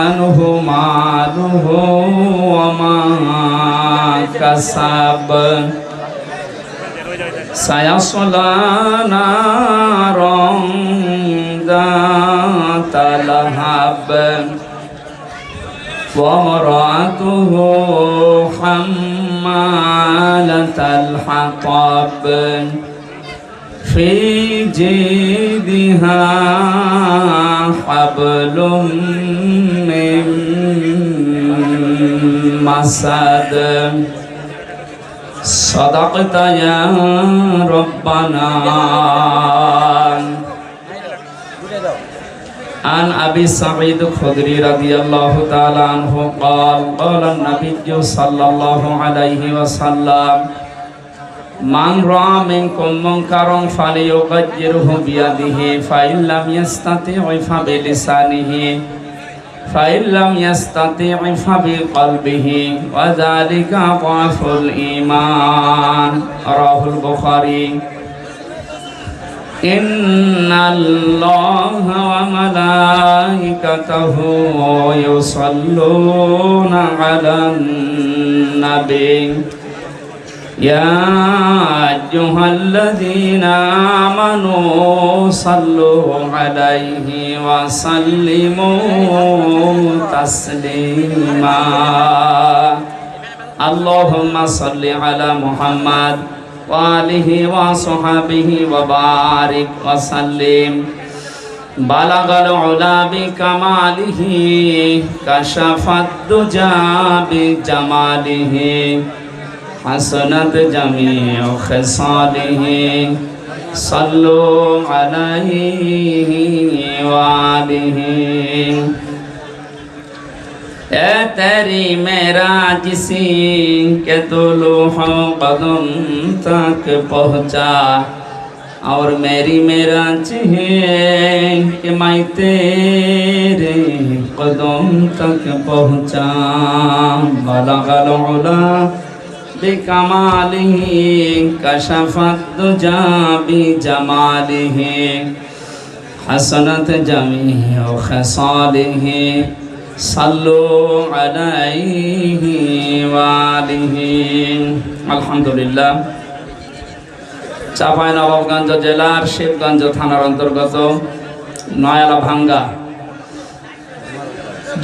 عنه ماله وما كسب. سيصلى نارا ذات لهب. وامرأته حمالة الحطب. في جيدها حبل من مسد صدقت يا ربنا عن أبي سعيد الخدري رضي الله تعالى عنه قال قال النبي صلى الله عليه وسلم من رأى منكم منكرا فليغيره بيده فإن لم يستطع فبلسانه فإن لم يستطع فبقلبه وذلك ضعف الإيمان رواه البخاري إن الله وملائكته يصلون على النبي يا أيها الذين آمنوا صلوا عليه وسلموا تسليما اللهم صل على محمد وآله وصحبه وبارك وسلم بلغ العلا بكماله كشف الدجى بجماله حسنت جميع خصاله صلوا عليه وآله ए तेरी मेरा जिसी के दुलूहों कदम तक पहुँचा, और मेरी मेरा के मैं तेरे कदम तक पहुँचा। बला गलौला بکماله کشف الدجا بجماله حسنت جميع خصاله صلوا عليه وآله الحمد لله চাপাই নবাবগঞ্জ জেলার শিবগঞ্জ থানার অন্তর্গত নয়ালা ভাঙ্গা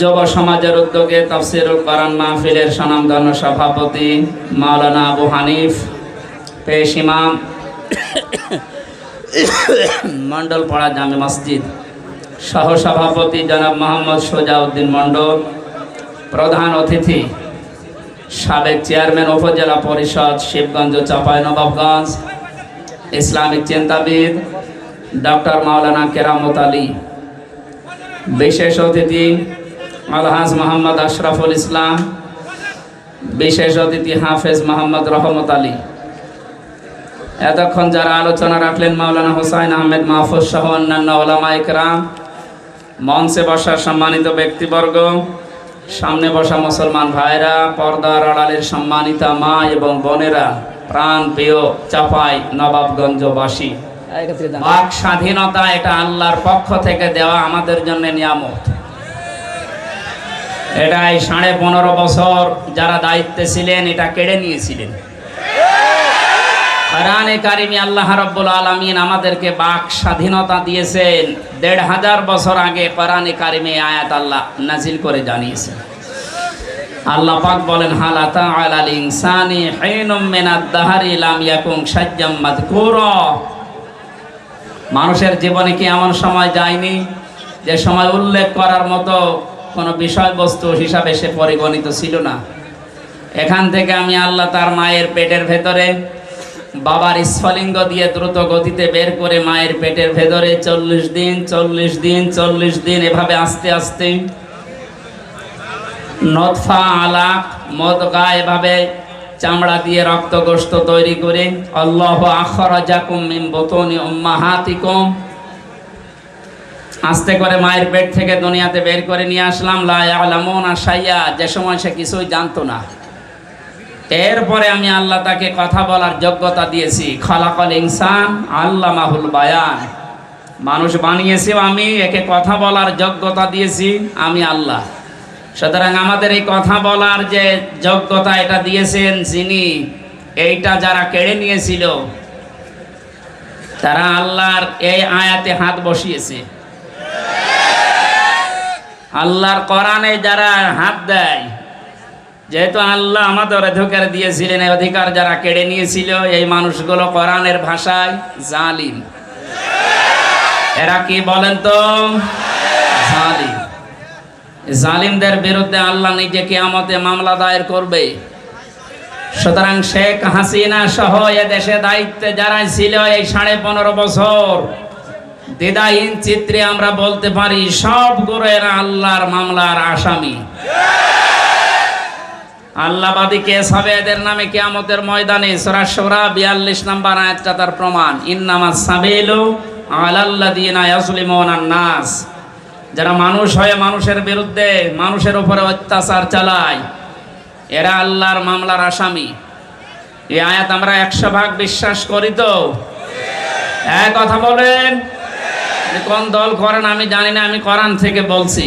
যুব সমাজের উদ্যোগে তফসির করান মাহফিলের স্বনামধন্য সভাপতি মাওলানা আবু হানিফ, পেশ ইমাম, মণ্ডলপাড়া জামে মসজিদ সহ সভাপতি জনাব মোহাম্মদ সোজাউদ্দিন মণ্ডল, প্রধান অতিথি, সাবেক চেয়ারম্যান উপজেলা পরিষদ শিবগঞ্জ চাপাই নবাবগঞ্জ, ইসলামিক চিন্তাবিদ ডক্টর মাওলানা কেরামত আলী, বিশেষ অতিথি আলহাজ মোহাম্মদ আশরাফুল ইসলাম বিশেষ অতিথি হাফেজ মোহাম্মদ রহমত আলী। এতক্ষণ যারা আলোচনা রাখলেন মাওলানা হোসাইন আহমেদ মাহফুজ সহ অন্যান্য ওলামা একরাম মঞ্চে বসার সম্মানিত ব্যক্তিবর্গ সামনে বসা মুসলমান ভাইরা পর্দার আড়ালের সম্মানিতা মা এবং বোনেরা প্রাণ প্রিয় চাপাই নবাবগঞ্জবাসী। বাক স্বাধীনতা এটা আল্লাহর পক্ষ থেকে দেওয়া আমাদের জন্য নিয়ামত। এটা এই সাড়ে পনেরো বছর যারা দায়িত্বে ছিলেন, এটা কেড়ে নিয়েছিলেন। আল্লাহ আমাদেরকে বাক স্বাধীনতা দিয়েছেন। দেড় হাজার বছর আগে কারিমে আয়াত আল্লাহ নাজিল করে জানিয়েছেন। আল্লাহ পাক বলেন হালাতা মানুষের জীবনে কি এমন সময় যায়নি? যে সময় উল্লেখ করার মতো কোনো বিষয়বস্তু হিসাবে সে পরিগণিত ছিল না। এখান থেকে আমি আল্লাহ তার মায়ের পেটের ভেতরে বাবার স্ফলিঙ্গ দিয়ে দ্রুত গতিতে বের করে মায়ের পেটের ভেতরে চল্লিশ দিন চল্লিশ দিন চল্লিশ দিন এভাবে আস্তে আস্তে নদফা আলাক মদগা এভাবে চামড়া দিয়ে রক্ত গোস্ত তৈরি করে, আল্লাহ আখরাজাকুম মিন বুতুনি উম্মাহাতিকুম। আস্তে করে মায়ের পেট থেকে দুনিয়াতে বের করে নিয়ে আসলাম, লা ইয়ালামুনা শাইয়া, যে সময় সে কিছুই জানতো না। এরপরে আমি আল্লাহ তাকে কথা বলার যোগ্যতা দিয়েছি, খলাকল ইনসান আল্লাহ মাহুল বায়ান। মানুষ বানিয়েছি আমি, একে কথা বলার যোগ্যতা দিয়েছি আমি আল্লাহ। সুতরাং আমাদের এই কথা বলার যে যোগ্যতা এটা দিয়েছেন যিনি, এইটা যারা কেড়ে নিয়েছিল, তারা আল্লাহর এই আয়াতে হাত বসিয়েছে। আল্লাহর কোরআনে যারা হাত দেয়, যেহেতু আল্লাহ আমাদের অধিকার দিয়েছিলেন, এই অধিকার যারা কেড়ে নিয়েছিল, এই মানুষগুলো কোরআনের ভাষায় জালিম। এরা কি বলেন তো? জালিম। জালিমদের বিরুদ্ধে আল্লাহ নিজে কিয়ামতে মামলা দায়ের করবে। সুতরাং শেখ হাসিনা সহ এ দেশে দায়িত্বে যারা ছিল এই সাড়ে পনেরো বছর দ্বিধাহীন চিত্রে আমরা বলতে পারি সবগুলো এরা আল্লাহর মামলার আসামি। আল্লাহবাদী কেস হবে এদের নামে কিয়ামতের ময়দানে। সরাসরা বিয়াল্লিশ নাম্বার আয়াতটা তার প্রমাণ। ইন্নামা সাবিলু ইয়াজলিমুনা নাস। যারা মানুষ হয়ে মানুষের বিরুদ্ধে মানুষের উপরে অত্যাচার চালায়, এরা আল্লাহর মামলার আসামি। এই আয়াত আমরা একশো ভাগ বিশ্বাস করি তো? এক কথা বলেন। কোন দল করেন আমি জানি না, আমি কোরআন থেকে বলছি।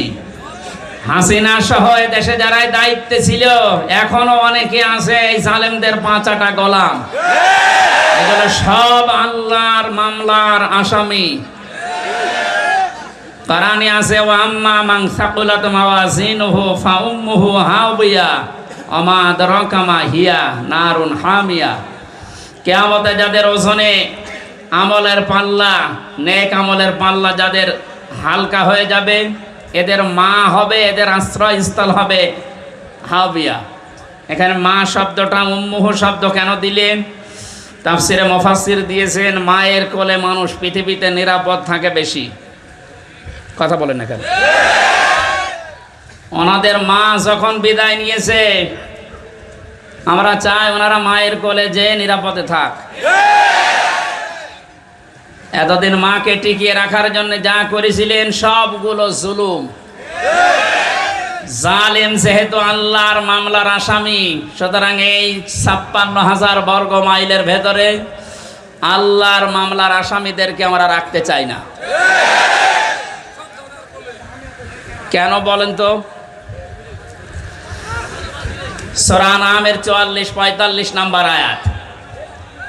হাসিনা সহ দেশে যারাই দায়িত্বে ছিল, এখনও অনেকে আছে এই জালেমদের পাঁচাটা গোলাম। এগুলো সব আল্লাহর মামলার আসামি। আছে ও আম্মা মাং সাকুলাত মাওয়াজিনুহু ফাউম্মুহু হাবিয়া আমা আদরাকামা হিয়া নারুন হামিয়া। কিয়ামতে যাদের ওজনে আমলের পাল্লা, নেক আমলের পাল্লা যাদের হালকা হয়ে যাবে, এদের মা হবে, এদের আশ্রয়স্থল হবে। হাবিয়া এখানে মা শব্দটা উম্মুহ শব্দ কেন দিলেন তাফসিরে মফাসির দিয়েছেন, মায়ের কোলে মানুষ পৃথিবীতে নিরাপদ থাকে বেশি। কথা বলেন না কেন? ওনাদের মা যখন বিদায় নিয়েছে, আমরা চাই ওনারা মায়ের কোলে যে নিরাপদে থাক। এতদিন মাকে টিকিয়ে রাখার জন্য যা করেছিলেন, সবগুলো জুলুম। জালেম যেহেতু আল্লাহর মামলার আসামি, সুতরাং এই ছাপ্পান্ন হাজার বর্গ মাইলের ভেতরে আল্লাহর মামলার আসামিদেরকে আমরা রাখতে চাই না। কেন বলেন তো? সোরান আমের চুয়াল্লিশ পঁয়তাল্লিশ নাম্বার আয়াত।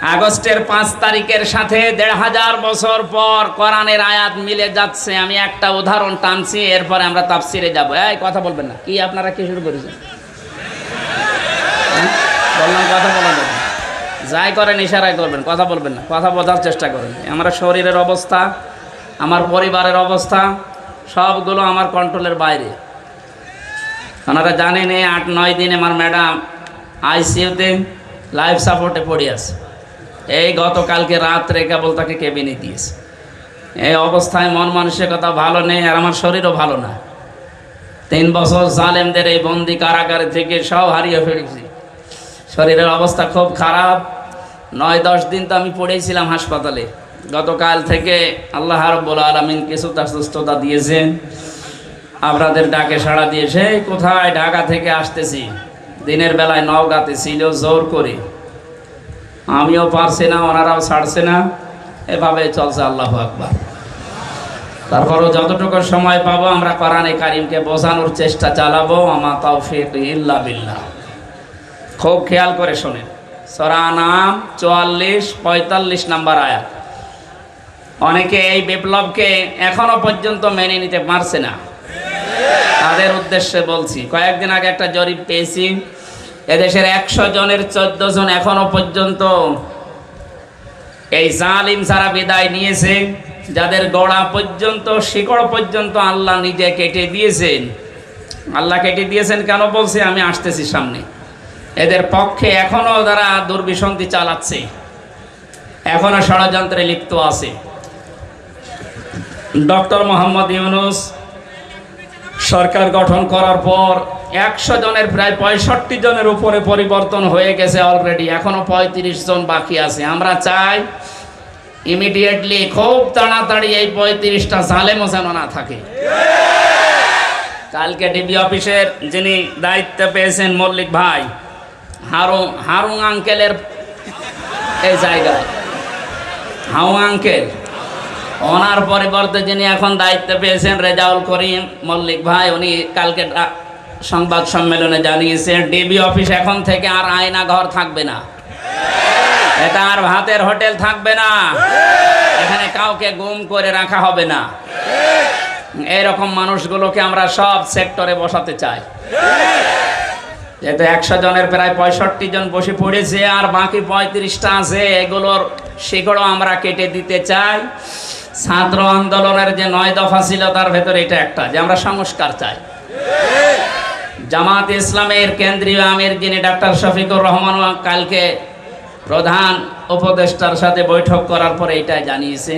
আগস্টের পাঁচ তারিখের সাথে দেড় হাজার বছর পর কোরআনের আয়াত মিলে যাচ্ছে। আমি একটা উদাহরণ টানছি, এরপরে আমরা তাফসিরে যাব। এই, কথা বলবেন না। কি আপনারা কি শুরু করেছেন? হ্যাঁ? বললাম, কথা বলা যাই করেন, ইশারায় করবেন, কথা বলবেন না। কথা বোঝার চেষ্টা করেন। আমার শরীরের অবস্থা, আমার পরিবারের অবস্থা, সবগুলো আমার কন্ট্রোলের বাইরে। ওনারা জানেন, এই আট নয় দিন আমার ম্যাডাম আইসিইউতে লাইফ সাপোর্টে পড়ে আছে। এই গতকালকে রাত্রে কেবল তাকে কেবিনে দিয়েছে। এই অবস্থায় মন মানসিকতা ভালো নেই আর আমার শরীরও ভালো না। তিন বছর জালেমদের এই বন্দি কারাগার থেকে সব হারিয়ে ফেলেছি। শরীরের অবস্থা খুব খারাপ। নয়, দশ দিন তো আমি পড়েছিলাম হাসপাতালে। গতকাল থেকে আল্লাহ রব্বুল আলমিন কিছু তার সুস্থতা দিয়েছেন। আপনাদের ডাকে সাড়া দিয়ে, সেই কোথায় ঢাকা থেকে আসতেছি? দিনের বেলায় নওগাঁতে ছিল জোর করে। আমিও পারছি না, ওনারাও ছাড়ছে না। এভাবে চলছে আল্লাহ আকবার। তারপরও যতটুকু সময় পাবো, আমরা কোরআনে কারিমকে বোঝানোর চেষ্টা চালাবো, আমা তৌফিক ইল্লা বিল্লাহ। খুব খেয়াল করে শোনেন। সরা নাম চুয়াল্লিশ, পঁয়তাল্লিশ নাম্বার আয়াত। অনেকে এই বিপ্লবকে এখনও পর্যন্ত মেনে নিতে পারছে না। তাদের উদ্দেশ্যে বলছি, কয়েকদিন আগে একটা জরিপ পেয়েছি এদেশের একশো জনের চোদ্দ জন এখনও পর্যন্ত এই জালিম সারা বিদায় নিয়েছে, যাদের গোড়া পর্যন্ত, শিকড় পর্যন্ত আল্লাহ নিজে কেটে দিয়েছেন। আল্লাহ কেটে দিয়েছেন কেন বলছে? আমি আসতেছি সামনে। এদের পক্ষে এখনও তারা দুর্বিসন্ধি চালাচ্ছে, এখনও ষড়যন্ত্রে লিপ্ত আছে। ডক্টর মোহাম্মদ ইউনুস সরকার গঠন করার পর একশো জনের প্রায় পঁয়ষট্টি জনের উপরে পরিবর্তন হয়ে গেছে অলরেডি এখনও পঁয়ত্রিশ জন বাকি আছে। আমরা চাই ইমিডিয়েটলি খুব তাড়াতাড়ি এই পঁয়ত্রিশটা জালেমও যেন না থাকে। কালকে ডিবি অফিসের যিনি দায়িত্ব পেয়েছেন মল্লিক ভাই হারু হারুং আঙ্কেলের এই জায়গায় হাউ আঙ্কেল, ওনার পরিবর্তে যিনি এখন দায়িত্ব পেয়েছেন রেজাউল করিম মল্লিক ভাই, উনি কালকে সংবাদ সম্মেলনে জানিয়েছে, ডিবি অফিস এখন থেকে আর আয়না ঘর থাকবে না। এটা আর ভাতের হোটেল থাকবে না। এখানে কাউকে গুম করে রাখা হবে না। এরকম মানুষগুলোকে আমরা সব সেক্টরে বসাতে চাই। যেহেতু একশো জনের প্রায় পঁয়ষট্টি জন বসে পড়েছে, আর বাকি পঁয়ত্রিশটা আছে, এগুলোর শিকড়ও আমরা কেটে দিতে চাই। ছাত্র আন্দোলনের যে নয় দফা ছিল, তার ভেতরে এটা একটা, যে আমরা সংস্কার চাই। জামাত ইসলামের কেন্দ্রীয় আমির যিনি ডাক্তার শফিকুর রহমান কালকে প্রধান উপদেষ্টার সাথে বৈঠক করার পরে এটাই জানিয়েছে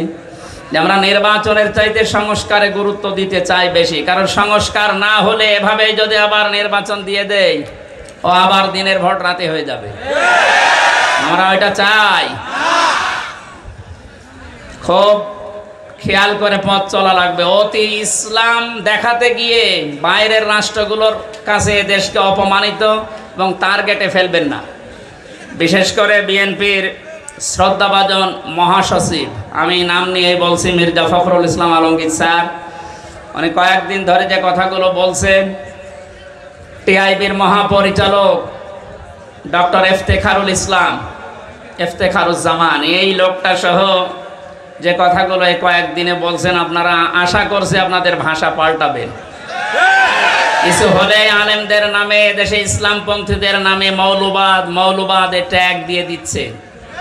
যে আমরা নির্বাচনের চাইতে সংস্কারে গুরুত্ব দিতে চাই বেশি। কারণ সংস্কার না হলে এভাবে যদি আবার নির্বাচন দিয়ে দেয় ও আবার দিনের ভোট রাতে হয়ে যাবে। আমরা ওইটা চাই। খুব খেয়াল করে পথ চলা লাগবে। অতি ইসলাম দেখাতে গিয়ে বাইরের রাষ্ট্রগুলোর কাছে দেশকে অপমানিত এবং তার টার্গেটে ফেলবেন না। বিশেষ করে বিএনপির শ্রদ্ধাভাজন মহাসচিব। আমি নাম নিয়ে বলছি মির্জা ফখরুল ইসলাম আলমগীর স্যার। উনি কয়েকদিন ধরে যে কথাগুলো বলছেন, টিআইবির মহাপরিচালক ডক্টর এফতেখারুল ইসলাম, এফতেখারুজ্জামান, এই লোকটা সহ যে কথাগুলো এই কয়েকদিনে বলছেন, আপনারা আশা করছে আপনাদের ভাষা পাল্টাবেন। কিছু হলে আলেমদের নামে, দেশে ইসলামপন্থীদের নামে মৌলবাদ মৌলবাদ ট্যাগ দিয়ে দিচ্ছে।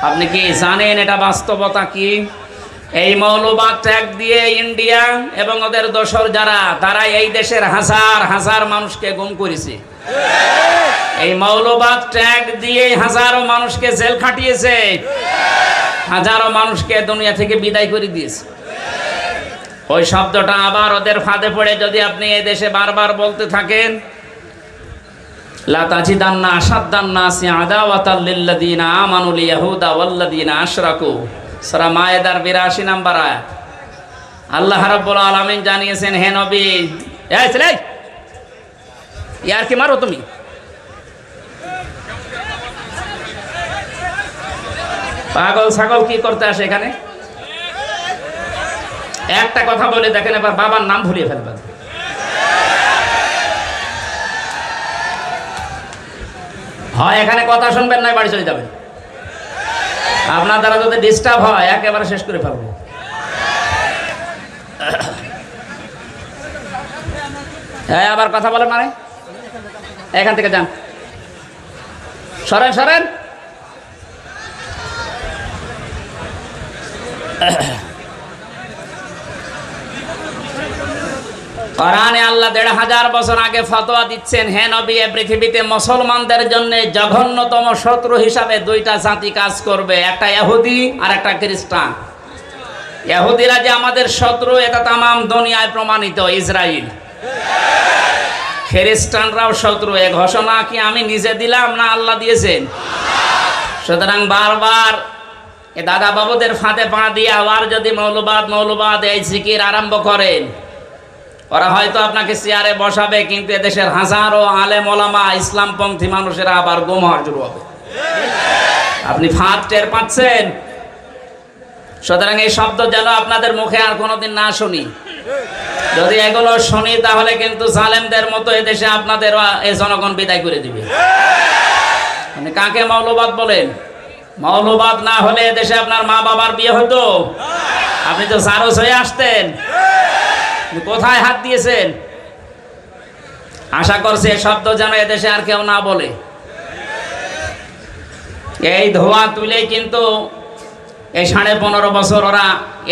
আপনি কি জানেন এটা বাস্তবতা কি? এই মৌলবাদ ট্যাগ দিয়ে ইন্ডিয়া এবং ওদের দোসর যারা তারা এই দেশের হাজার হাজার মানুষকে গুম করেছে। এই মৌলবাদ ট্যাগ দিয়ে হাজারো মানুষকে জেল খাটিয়েছে। হাজারো মানুষকে দুনিয়া থেকে বিদায় করে দিয়েছে। ওই শব্দটা আবার ওদের ফাঁদে পড়ে যদি আপনি এই দেশে বারবার বলতে থাকেন, লাতাজিদান্না আসাদ্দান্না সি আদাওয়াতাল লিল্লাযিনা আমানুল ইয়াহুদা ওয়াল্লাযিনা আশরাকু। সূরা মায়েদার 82 নাম্বার আয়াত। আল্লাহ রাব্বুল আলামিন জানিয়েছেন, হে নবী, এই ইয়ার কি মারো তুমি? পাগল ছাগল কি করতে আসে এখানে? একটা কথা বলে দেখেন, এবার বাবার নাম ভুলিয়ে ফেলবেন। হয়, এখানে কথা শুনবেন না, বাড়ি চলে যাবেন। আপনার দ্বারা যদি ডিস্টার্ব হয়, একেবারে শেষ করে ফেলব। হ্যাঁ আবার কথা বলেন মানে? এখান থেকে যান। সরেন সরেন। কোরআনে আল্লাহ দেড় হাজার বছর আগে ফতোয়া দিচ্ছেন, হে নবী, এ পৃথিবীতে মুসলমানদের জন্য জঘন্যতম শত্রু হিসাবে দুইটা জাতি কাজ করবে, একটা ইহুদি আর একটা খ্রিস্টান। ইহুদিরা যে আমাদের শত্রু, এটা তামাম দুনিয়ায় প্রমাণিত ইসরায়েল খ্রিস্টানরাও শত্রু, এ ঘোষণা কি আমি নিজে দিলাম না আল্লাহ দিয়েছেন? সুতরাং বারবার এ দাদা বাবুদের ফাঁদে পা দিয়ে আবার যদি মৌলবাদ মৌলবাদ, এই জিকির আরম্ভ করেন। ওরা হয়তো আপনাকে চেয়ারে বসাবে, কিন্তু এদেশের হাজারো আলেম ওলামা, ইসলামপন্থী মানুষেরা আবার গুম হওয়া শুরু হবে। আপনি ফাঁদ টের পাচ্ছেন? সুতরাং এই শব্দ যেন আপনাদের মুখে আর কোনোদিন না শুনি। যদি এগুলো শুনি, তাহলে কিন্তু জালেমদের মতো এদেশে আপনাদের এই জনগণ বিদায় করে দিবে। মানে কাকে মৌলবাদ বলেন? মৌলবাদ না হলে এদেশে আপনার মা বাবার বিয়ে হতো? আপনি তো সারস হয়ে আসতেন। কোথায় হাত দিয়েছেন? আশা করছে শব্দ যেন এদেশে আর কেউ না বলে। এই ধোয়া তুলে কিন্তু এই সাড়ে পনেরো বছর ওরা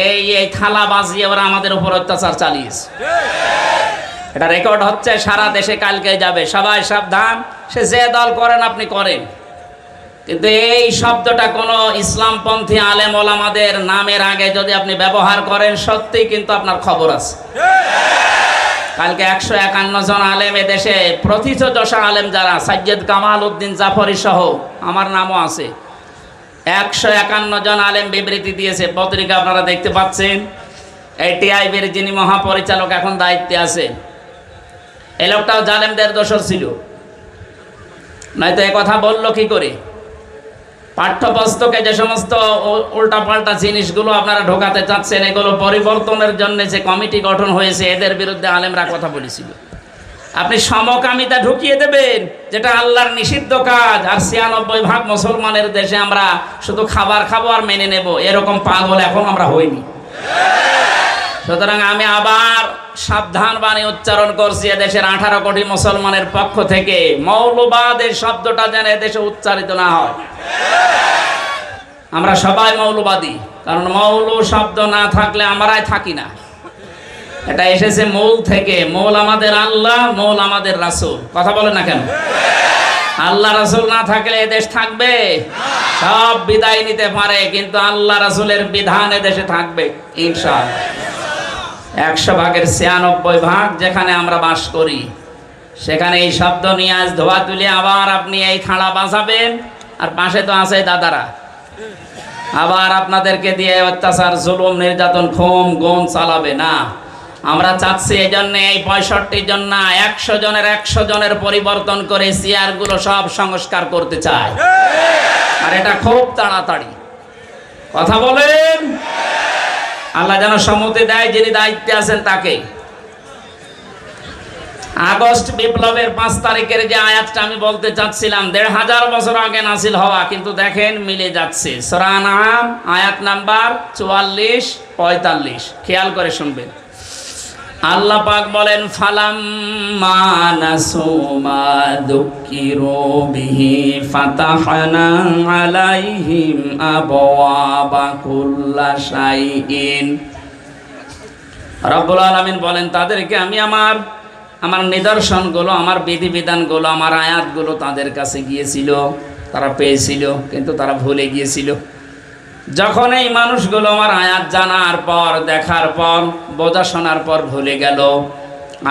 এই এই থালা বাজিয়ে ওরা আমাদের উপর অত্যাচার চালিয়েছে। এটা রেকর্ড হচ্ছে, সারা দেশে কালকে যাবে। সবাই সাবধান, সে যে দল করেন আপনি করেন। কিন্তু এই শব্দটা কোনো ইসলামপন্থী আলেম ওলামাদের নামের আগে যদি আপনি ব্যবহার করেন, সত্যিই কিন্তু আপনার খবর আছে। কালকে একশো একান্ন জন আলেম এদেশে, প্রথিত দশা আলেম যারা, সাজ্জেদ কামাল উদ্দিন জাফরি সহ, আমার নামও আছে। একশো একান্ন জন আলেম বিবৃতি দিয়েছে, পত্রিকা আপনারা দেখতে পাচ্ছেন। এই টিআইবির যিনি মহাপরিচালক এখন দায়িত্বে আছে। এই লোকটাও জালেমদের দোষর ছিল। নয়তো কথা বলল কি করে? পাঠ্যপুস্তকে যে সমস্ত উল্টাপাল্টা জিনিসগুলো আপনারা ঢোকাতে চাচ্ছেন, এগুলো পরিবর্তনের জন্য যে কমিটি গঠন হয়েছে, এদের বিরুদ্ধে আলেমরা কথা বলেছিল। আপনি সমকামিতা ঢুকিয়ে দেবেন, যেটা আল্লাহর নিষিদ্ধ কাজ। আর ছিয়ানব্বই ভাগ মুসলমানের দেশে আমরা শুধু খাবার খাব আর মেনে নেব। এরকম পাগল এখন আমরা হইনি। সুতরাং আমি আবার সাবধান বাণী উচ্চারণ করছি এদেশের আঠারো কোটি মুসলমানের পক্ষ থেকে। মৌলবাদ এই শব্দটা যেন এদেশে উচ্চারিত না হয়। আমরা সবাই মৌলবাদী, কারণ মৌল শব্দ না থাকলে আমরাই থাকি না। এটা এসেছে মৌল থেকে। মৌল আমাদের আল্লাহ, মৌল আমাদের রাসূল। কথা বলে না কেন? আল্লাহ রাসুল না থাকলে এদেশ থাকবে? সব বিদায় নিতে পারে, কিন্তু আল্লাহ রাসুলের বিধান এদেশে থাকবে, ইনশাআল্লাহ। একশো ভাগের ছিয়ানব্বই ভাগ যেখানে আমরা বাস করি। সেখানে এই শব্দ নিয়ে আজ ধোয়া তুলে আবার আপনি এই খাঁড়া বাঁচাবেন আর পাশে তো আছে দাদারা। আবার আপনাদেরকে দিয়ে অত্যাচার, জুলুম, নির্যাতন খুম গুম চালাবে না। আমরা চাচ্ছি এই জন্য এই পঁয়ষট্টি জন না, একশো জনের একশো জনের পরিবর্তন করে চেয়ারগুলো সব সংস্কার করতে চায় আর এটা খুব তাড়াতাড়ি। কথা বলেন? আল্লাহ যেন সম্মতি দেয় যিনি দায়িত্বে আছেন তাকে। আগস্ট বিপ্লবের পাঁচ তারিখের যে আয়াতটা আমি বলতে চাচ্ছিলাম, দেড় হাজার বছর আগে নাসিল হওয়া, কিন্তু দেখেন মিলে যাচ্ছে। সরানাম আয়াত নাম্বার চুয়াল্লিশ, পঁয়তাল্লিশ। খেয়াল করে শুনবেন। আল্লাহ পাক বলেন ফালাম মানাসুমা দুঃখিরো বিহি ফাতাহানা আলাইহিম আবওয়াবা কুল্লা শাইইন। রব্বুল আলামিন বলেন, তাদেরকে আমি আমার আমার নিদর্শনগুলো, আমার বিধিবিধানগুলো, আমার আয়াতগুলো তাদের কাছে গিয়েছিল। তারা পেয়েছিল, কিন্তু তারা ভুলে গিয়েছিল। যখন এই মানুষগুলো আমার আয়াত জানার পর, দেখার পর, বোঝা শোনার পর ভুলে গেল,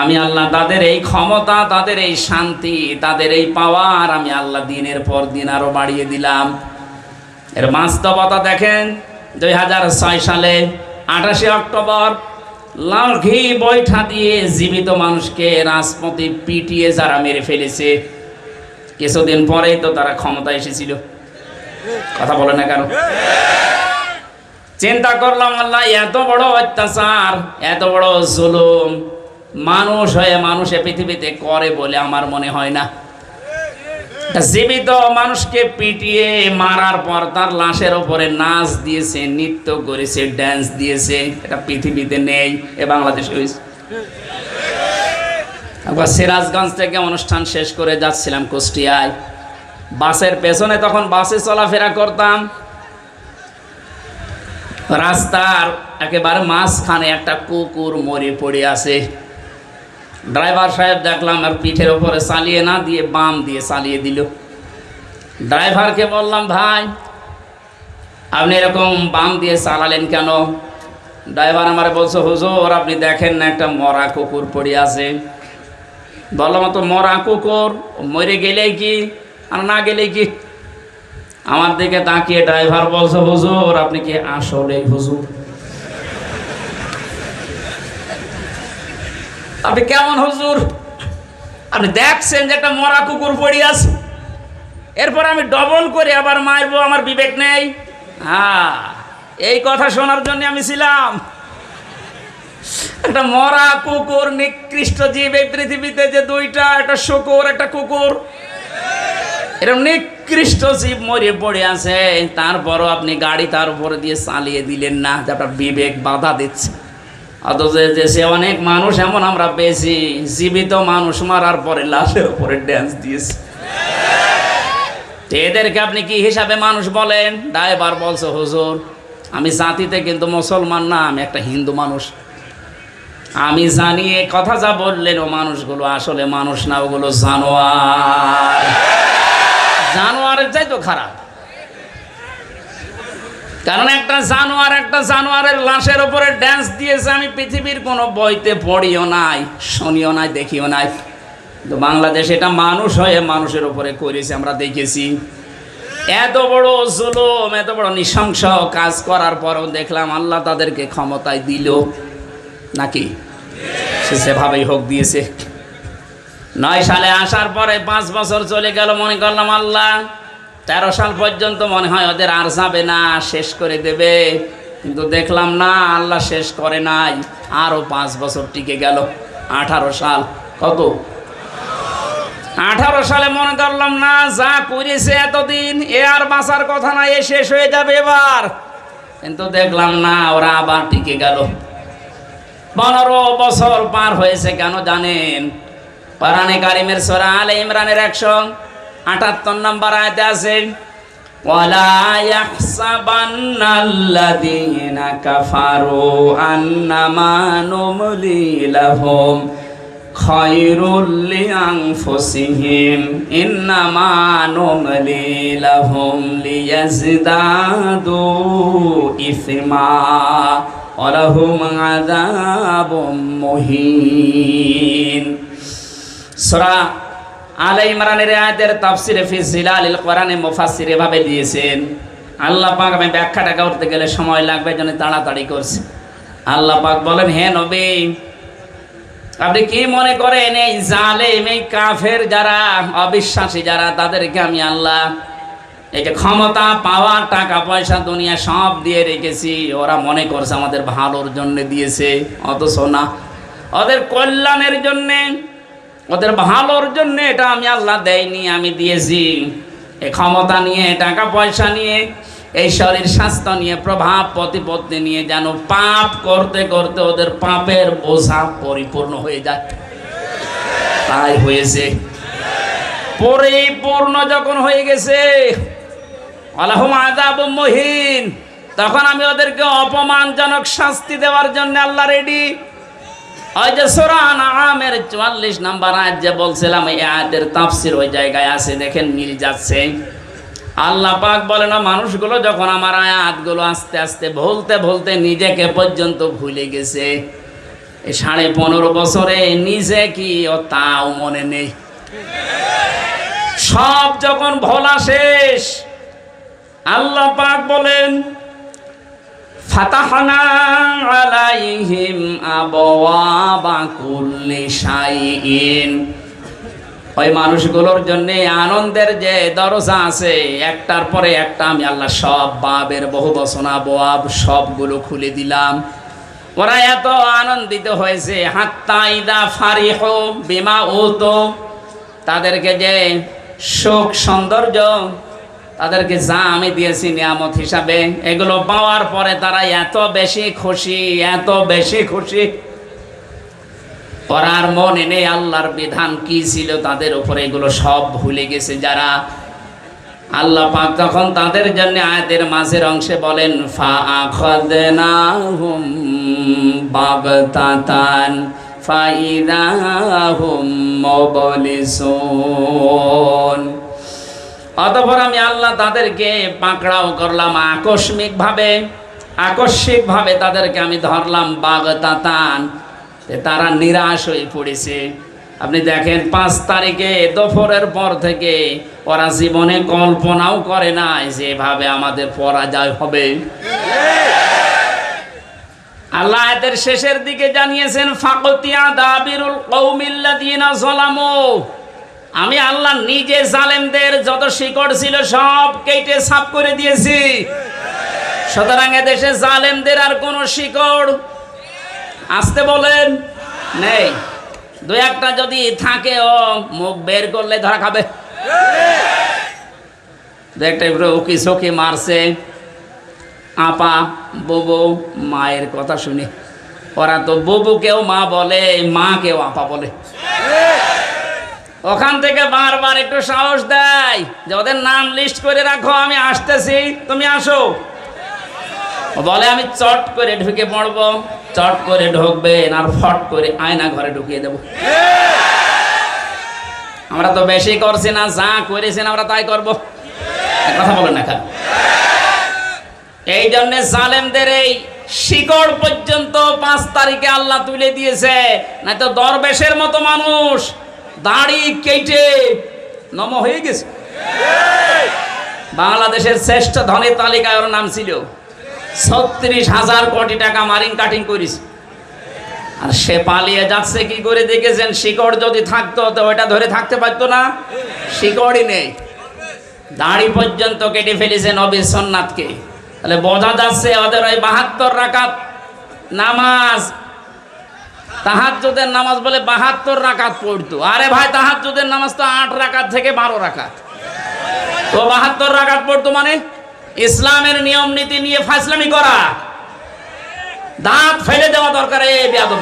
আমি আল্লাহ তাদের এই ক্ষমতা, তাদের এই শান্তি, তাদের এই পাওয়ার আমি আল্লাহ দিনের পর দিন আরও বাড়িয়ে দিলাম। এর বাস্তবতা দেখেন, দুই হাজার ছয় সালে আঠাশে অক্টোবর লাঠি বৈঠা দিয়ে জীবিত মানুষকে রাজপথে পিটিয়ে যারা মেরে ফেলেছে, কিছুদিন পরেই তো তারা ক্ষমতা এসেছিল। কথা বলে না কেন? চিন্তা করলাম, আল্লাহ, এত বড় অত্যাচার, এত বড় জুলুম, মানুষ হয়ে মানুষে পৃথিবীতে করে বলে আমার মনে হয় না। জীবিত মানুষকে পিটিয়ে মারার পর তার লাশের ওপরে নাচ দিয়েছে, নৃত্য করেছে ড্যান্স দিয়েছে, এটা পৃথিবীতে নেই, এ বাংলাদেশে সিরাজগঞ্জ থেকে অনুষ্ঠান শেষ করে যাচ্ছিলাম কুষ্টিয়ায়। বাসের পেছনে তখন বাসে চলাফেরা করতাম। রাস্তার একেবারে মাঝখানে একটা কুকুর মরে পড়ে আছে। ড্রাইভার সাহেব দেখলাম আর পিঠের ওপরে চালিয়ে না দিয়ে বাম দিয়ে চালিয়ে দিল। ড্রাইভারকে বললাম, ভাই, আপনি এরকম বাম দিয়ে চালালেন কেন? ড্রাইভার আমার বলছে, হুজুর, আপনি দেখেন না একটা মরা কুকুর পড়ে আছে। বললাম তো মরা কুকুর মরে গেলে কি আর না গেলে কি? আমার দিকে তাকিয়ে ড্রাইভার বলছে, হুজুর, আপনি কি আসলে হুজুর? আপনি কেমন হুজুর? আপনি দেখছেন যে একটা মরা কুকুর পড়ে আছে। এরপর আমি ডবল করে আবার মারবো, আমার বিবেক নেই। হ্যাঁ এই কথা শোনার জন্য আমি ছিলাম। একটা মরা কুকুর, নিকৃষ্ট জীব এই পৃথিবীতে যে দুইটা, একটা শুকুর, একটা কুকুর। এরকম নিকৃষ্ট জীব মরে পড়ে আছে। তারপরও আপনি গাড়ি তার উপরে দিয়ে চালিয়ে দিলেন না, যে আপনার বিবেক বাধা দিচ্ছে। অথচ সে অনেক মানুষ, এমন আমরা পেয়েছি। জীবিত মানুষ মারার পরে লাশের উপরে ড্যান্স দিয়েছে। এদেরকে আপনি কি হিসাবে মানুষ বলেন? ড্রাইভার বলছে, হুজুর, আমি জাতিতে কিন্তু মুসলমান না, আমি একটা হিন্দু মানুষ। আমি জানি কথা যা বললেন ও মানুষগুলো আসলে মানুষ না, ওগুলো জানোয়ার। জানোয়ারের চাই তো খারাপ। কারণ একটা জানোয়ার একটা জানোয়ারের লাশের উপরে ড্যান্স দিয়েছে, আমি পৃথিবীর কোনো বইতে পড়িও নাই, শুনিও নাই, দেখিও নাই। তো বাংলাদেশ এটা মানুষ হয়ে মানুষের উপরে করেছে, আমরা দেখেছি। এত বড় জুলুম, এত বড় নৃশংস কাজ করার পরও দেখলাম আল্লাহ তাদেরকে ক্ষমতায় দিল। নাকি? সে সেভাবেই হোক দিয়েছে। নয় সালে আসার পরে পাঁচ বছর চলে গেল, মনে করলাম, আল্লাহ, তেরো সাল পর্যন্ত মনে হয় ওদের আর যাবে না, শেষ করে দেবে। কিন্তু দেখলাম, না, আল্লাহ শেষ করে নাই, আরও পাঁচ বছর টিকে গেল। আঠারো সাল, কত? আঠারো সালে মনে করলাম, না, যা করেছে এতদিন, এ আর বাঁচার কথা না, এ শেষ হয়ে যাবে এবার। কিন্তু দেখলাম, না, ওরা আবার টিকে গেল। পনেরো বছর পার হয়েছে কেন জানেন? পারানে কারিমের সোরা আলে ইমরানের একশো আটাত্তর নম্বর আয়তে আছে ولا يحسبن الذين كفروا أنما نملي لهم خير لأنفسهم إنما نملي لهم ليزدادوا إثما ولهم عذاب مهين সূরা আলে ইমরানের আয়াতের তাফসিরে ফি জিলালিল কোরআনে মুফাসসির এভাবে দিয়েছেন, আল্লাহ পাক আমি ব্যাখ্যাটা করতে গেলে সময় লাগবে জন্য তাড়াতাড়ি করছে। আল্লাহ পাক বলেন, হে নবী, আপনি কি মনে করেন এই জালেম, এই কাফের যারা, অবিশ্বাসী যারা, তাদেরকে আমি আল্লাহ এই যে ক্ষমতা পাওয়া টাকা, পয়সা, দুনিয়া সব দিয়ে রেখেছি, ওরা মনে করছে আমাদের ভালোর জন্য দিয়েছে, অথচ না। ওদের কল্যাণের জন্যে ওদের ভালোর জন্য এটা আমি আল্লাহ দেয়নি, আমি দিয়েছি। এই ক্ষমতা নিয়ে, টাকা পয়সা নিয়ে, এই শরীর স্বাস্থ্য নিয়ে, প্রভাব প্রতিপত্তি নিয়ে যেন পাপ করতে করতে ওদের পাপের বোঝা পরিপূর্ণ হয়ে যায়। তাই হয়েছে। পরিপূর্ণ যখন হয়ে গেছে মহিন, তখন আমি ওদেরকে অপমানজনক শাস্তি দেওয়ার জন্য আল্লাহ রেডি ওই যে সোরান আমের চুয়াল্লিশ নাম্বার আয়াত যে বলছিলাম, এই আয়াতের তাফসির ওই জায়গায় আছে, দেখেন মিল যাচ্ছে। আল্লাহ পাক বলে না মানুষগুলো যখন আমার আয়াতগুলো আস্তে আস্তে ভুলতে ভুলতে নিজেকে পর্যন্ত ভুলে গেছে। এই সাড়ে পনেরো বছরে নিজে কি ও তাও মনে নেই। সব যখন ভোলা শেষ, আল্লাহ পাক বলেন ফাতাহনা আলাইহিম আবওয়াবা কুল্লি শাইইন। ওই মানুষগুলোর জন্য আনন্দের যে দরজা আছে, একটার পরে একটা আমি আল্লাহ সব বাবের বহু বসনা বোয়াব সবগুলো খুলে দিলাম। ওরা এত আনন্দিত হয়েছে। হাত্তা ইদা ফারিহ বিমা তো তাদেরকে যে সুখ সৌন্দর্য তাদেরকে যা আমি দিয়েছি নিয়ামত হিসাবে, এগুলো পাওয়ার পরে তারা এত বেশি খুশি, এত বেশি খুশি। পরার মনে নেই আল্লাহর বিধান কি ছিল তাদের উপরে এগুলো সব ভুলে গেছে যারা। আল্লাহ পাক তখন তাদের জন্য আয়াতের মাঝের অংশে বলেন, ফা আখাদনাহুম বাগতাতান ফাইদাহুম মুবলিসুন। অতঃপর আমি আল্লাহ তাদেরকে পাকড়াও করলাম আকস্মিকভাবে। আকস্মিকভাবে তাদেরকে আমি ধরলাম বাগতাতান। তারা নিরাশ হয়ে পড়েছে। আপনি দেখেন, পাঁচ তারিখে দুপুরের পর থেকে ওরা জীবনে কল্পনাও করে নাই যেভাবে আমাদের পরাজয় হবে। আল্লাহ শেষের দিকে জানিয়েছেন, ফাকতিয়া দাবিরুল কৌমিল্লা কৌমিল্লাদিনা জলামু আমি আল্লাহ নিজে জালেমদের যত শিকড় ছিল সব কেটে সাফ করে দিয়েছি। সুতরাং দেশে জালেমদের আর কোনো শিকড় আসতে বলেন নেই। দু একটা যদি থাকে, ও মুখ বের করলে ধরা খাবে। উকি চকি মারছে। আপা, ববু, মায়ের কথা শুনে। ওরা তো ববুকেও মা বলে, মাকেও আপা বলে। ওখান থেকে বারবার একটু সাহস দেয় যে ওদের নাম লিস্ট করে রাখো, আমি আসতেছি। তুমি আসো। বলে, আমি চট করে ঢুকে পড়ব, চট করে ঢুকবেন আর ফট করে আয়না ঘরে ঢুকিয়ে দেব। আমরা তো বেশি করছি না, যা করেছেন আমরা তাই করব। কথা বলেন না খা এই জন্য জালেমদের এই শিকড় পর্যন্ত পাঁচ তারিখে আল্লাহ তুলে দিয়েছে না তো দরবেশের মতো মানুষ। দাড়ি কেটে নম হয়ে গেছে। বাংলাদেশের শ্রেষ্ঠ ধনের তালিকায় ওর নাম ছিল। ছত্রিশ হাজার কোটি টাকা মারিং কাটিং করিস আর সে পালিয়ে যাচ্ছে কি করে দেখেছেন? শিকড় যদি থাকতো, তো ওটা ধরে থাকতে পারতো না। শিকড়ই নেই। দাড়ি পর্যন্ত কেটে ফেলেছে নবী সন্ন্যাতকে। তাহলে বোঝা যাচ্ছে ওদের ওই বাহাত্তর রাকাত নামাজ তাহাজ্জুদের নামাজ বলে বাহাত্তর রাকাত পড়তো। আরে ভাই, তাহাজ্জুদের নামাজ তো আট রাকাত থেকে বারো রাকাত। তো বাহাত্তর রাকাত পড়তো মানে ইসলামের নিয়ম নীতি নিয়ে ফাইসলামি করা। দাঁত ফেলে দেওয়া দরকার এই বেয়াদব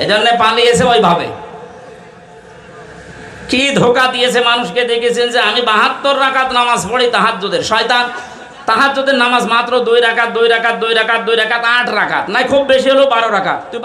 এই জন্য পালিয়েছে ওইভাবে। কি ধোকা দিয়েছে মানুষকে দেখেছেন যে আমি বাহাত্তর রাকাত নামাজ পড়ি তাহাজ্জুদের। শয়তান তাহাজ্জুদের নামাজ মাত্র দুই রাখাত দুই রাখাত দুই রাখাত দুই রাখাত আট রাখাত নাই খুব বেশি হলো বারো তুই